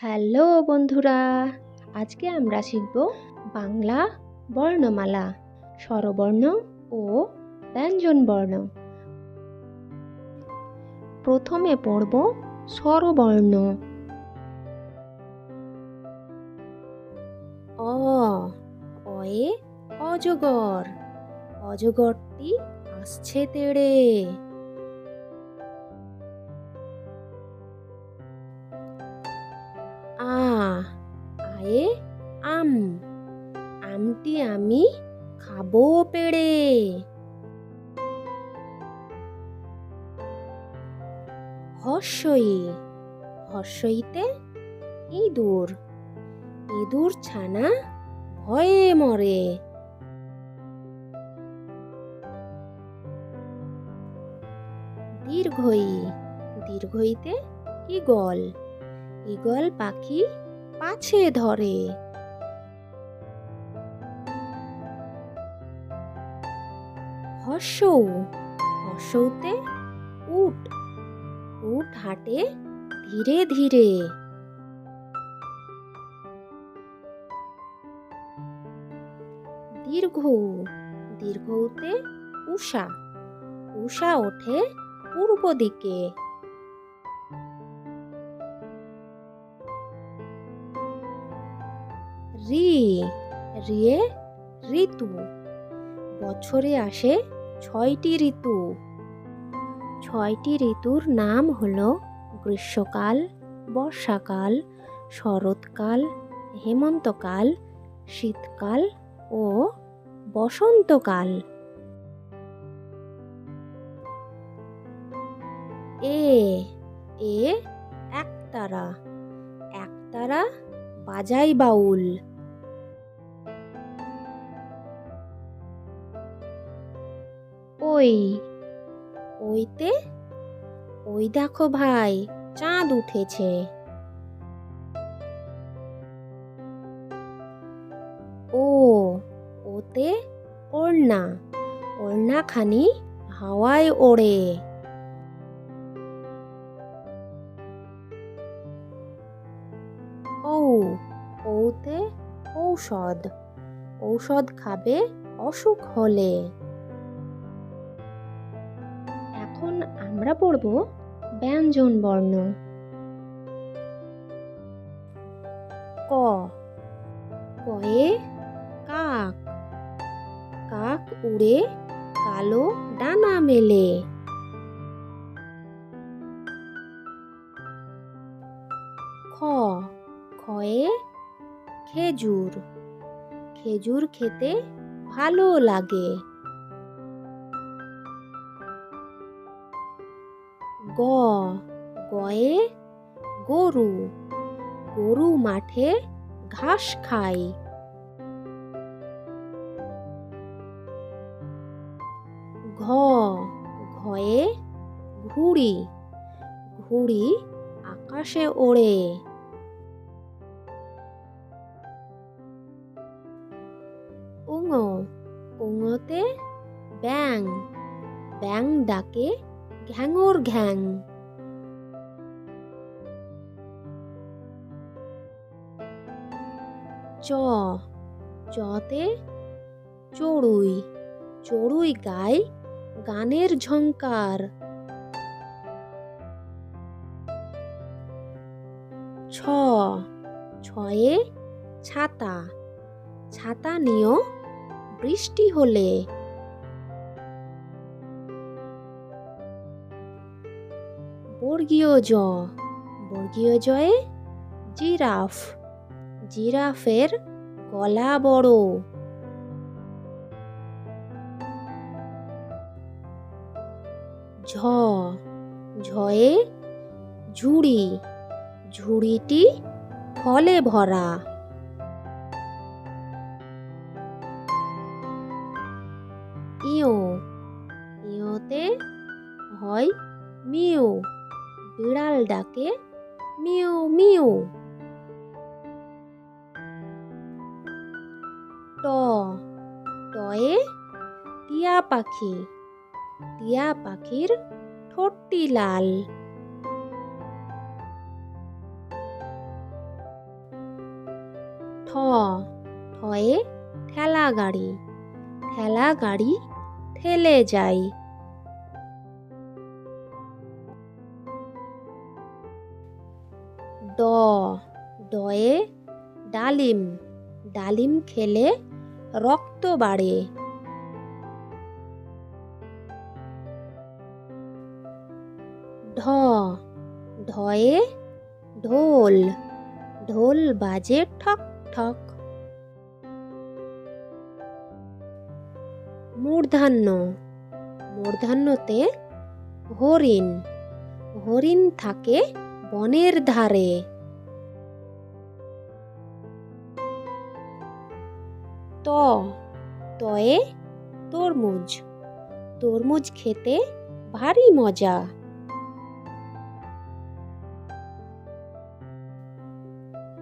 Hello বন্ধুরা, আজকে আমরা শিখব বাংলা বর্ণমালা, স্বরবর্ণ ও ব্যঞ্জনবর্ণ প্রথমে পড়ব স্বরবর্ণ। অ, অয়ে অজগর। অজগরটি আসছে তেড়ে। আমি খাব পেড়ে। হর্ষই, হর্ষইতে ইঁদুর। ইঁদুর ছানা ভয়ে মরে। দীর্ঘই, দীর্ঘইতে ইগল ইগল পাখি পাছে ধরে। হর্ষৌ হর্ষৌতে উট উট হাঁটে ধীরে ধীরে। দীর্ঘ, দীর্ঘতে উষা উষা ওঠে পূর্ব দিকে। রি, রিয়ে ঋতু, বছরে আসে ছয়টি ঋতু। ছয়টি ঋতুর নাম হলো গ্রীষ্মকাল, বর্ষাকাল, শরৎকাল, হেমন্তকাল, শীতকাল ও বসন্তকাল। এ এ, একতারা। একতারা বাজাই বাউল। ওই। ওইতে? ওই দেখো ভাই, চাঁদ উঠেছে। ও, ওতে ওড়না। ওড়নাখানি হাওয়ায় ওড়ে। ঔ ঔতে ঔষধ। ঔষধ খাবে অসুখ হলে। আমরা পড়ব ব্যঞ্জন বর্ণ। ক। কয়ে কাক। কাক উড়ে কালো ডানা মেলে। খ। খয়ে খেজুর। খেজুর খেতে ভালো লাগে। গ। গয়ে গরু। গরু মাঠে ঘাস খায়। ঘ। ঘয়ে ঘুড়ি। ঘুড়ি আকাশে ওড়ে। উঙ। উঙতে ব্যাং ব্যাং ডাকে ঘ্যাঙর ঘ্যাং। চ, চতে চড়ুই চড়ুই গায় গানের ঝঙ্কার ছ, ছয়ে ছাতা ছাতা নিও বৃষ্টি হলে। বর্গীয় জ বর্গীয় জয়ে জিরাফ। জিরাফের গলা বড়। ঝ। ঝয়ে ঝুড়ি। ঝুড়িটি ফলে ভরা। ইও ইওতে হয় মিউ বিড়াল ডাকে, মিউ মিউ। ট, টয়ে টিয়া পাখি, টিয়া পাখির ঠোঁটটি লাল। ঠ, ঠয়ে ঠেলা গাড়ি ঠেলা গাড়ি ঠেলে যায়। ড ডয়ে ডালিম। ডালিম খেলে রক্ত বাড়ে। ঢ। ঢয়ে ঢোল। ঢোল বাজে ঠক ঠক। মূর্ধান্য মূর্ধান্যতে হরিণ। হরিণ থাকে বনের ধারে। ত, তয়ে তরমুজ। তরমুজ খেতে ভারী মজা।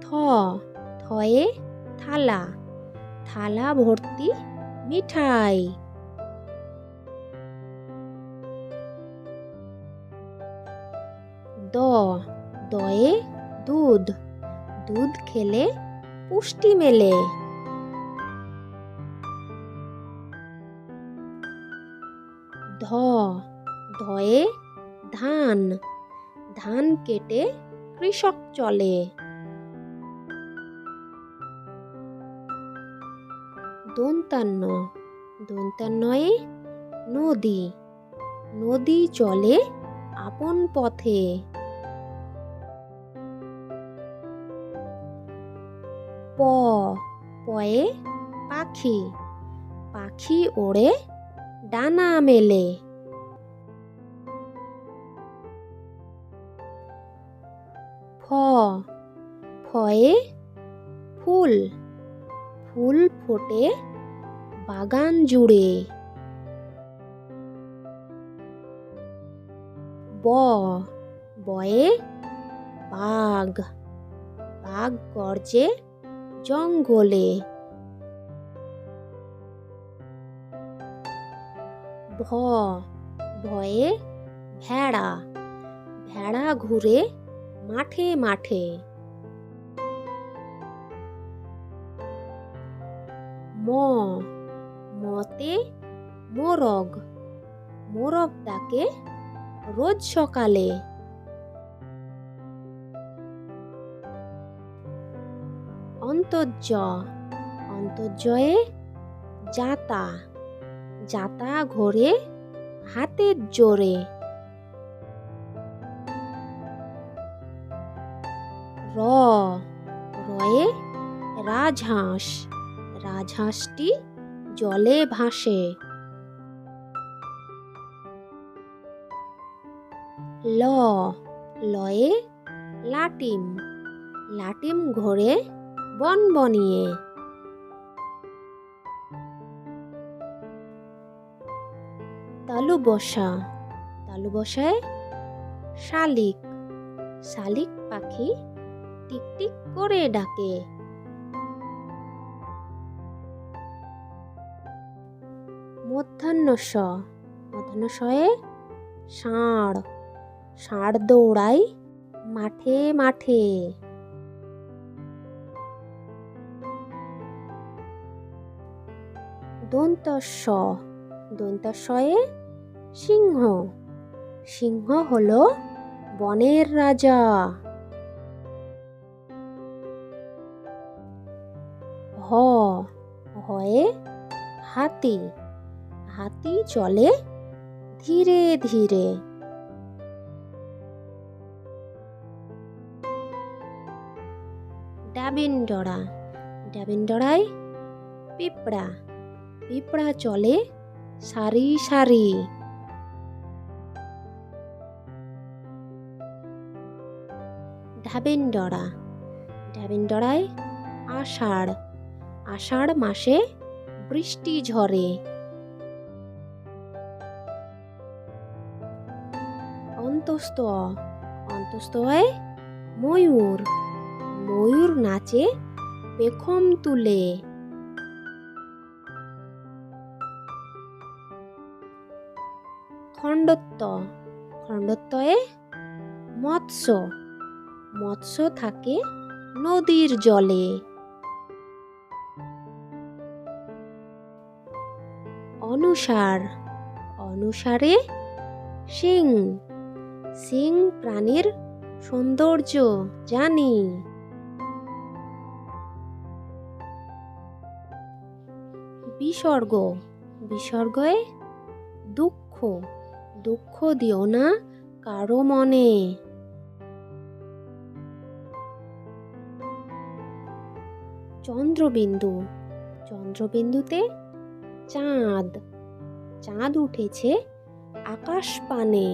থ, থয়ে থালা। থালা ভর্তি মিঠাই। দ দয়ে দুধ। দুধ খেলে পুষ্টি মেলে। ধ। ধয়ে ধান। ধান কেটে কৃষক চলে। দন্তান্ন। দন্তান্নয়ে নদী। নদী চলে আপন পথে। প, পয়ে পাখি। পাখি ওড়ে, ডানা মেলে। ফ, ফয়ে ফুল। ফুল ফোটে বাগান জুড়ে। ব, বয়ে বাঘ। বাঘ গর্জে জঙ্গলে। ভ, ভয়ে ভেড়া। ভেড়া ঘুরে মাঠে মাঠে। ম, মতে মোরগ। মোরগ ডাকে রোজ সকালে অন্তর্য অন্তর্জয়ে যাতা যাতা ঘোরে হাতের জোরে। র, রয়ে রাজহাঁস, রাজহাঁসটি জলে ভাসে। ল, লয়ে লাটিম লাটিম ঘোরে বন বনিয়ে। তালু বসা তালু বসায় শালিক। শালিক পাখি টিকটিক করে ডাকে। মধ্যাহ্ন স মধ্যাহ্ন ষাঁড়। ষাঁড় দৌড়ায় মাঠে মাঠে। দন্তস্ব। দন্তস্বয়ে সিংহ। সিংহ হল বনের রাজা। হ। হয়ে হাতি। হাতি চলে ধীরে ধীরে। ডাবিনডরা। ডাবিনডরায় পিঁপড়া। পিঁপড়া চলে, সারি সারি। ঢাবেনডরা। ঢাবেনডরায় আষাঢ়। আষাঢ় মাসে বৃষ্টি ঝরে। অন্তস্ত অন্তস্তয় ময়ূর। ময়ূর নাচে পেখম তুলে। খণ্ডত্ব। খণ্ডত্বয়ে মৎস্য। মৎস্য থাকে নদীর জলে। অনুসার। অনুসারে সিং। সিং প্রাণীর সৌন্দর্য জানি। বিসর্গ। বিসর্গে দুঃখ। দুঃখ দিও না কারও মনে। চন্দ্রবিন্দু চন্দ্রবিন্দুতে চাঁদ। চাঁদ উঠেছে আকাশ পানে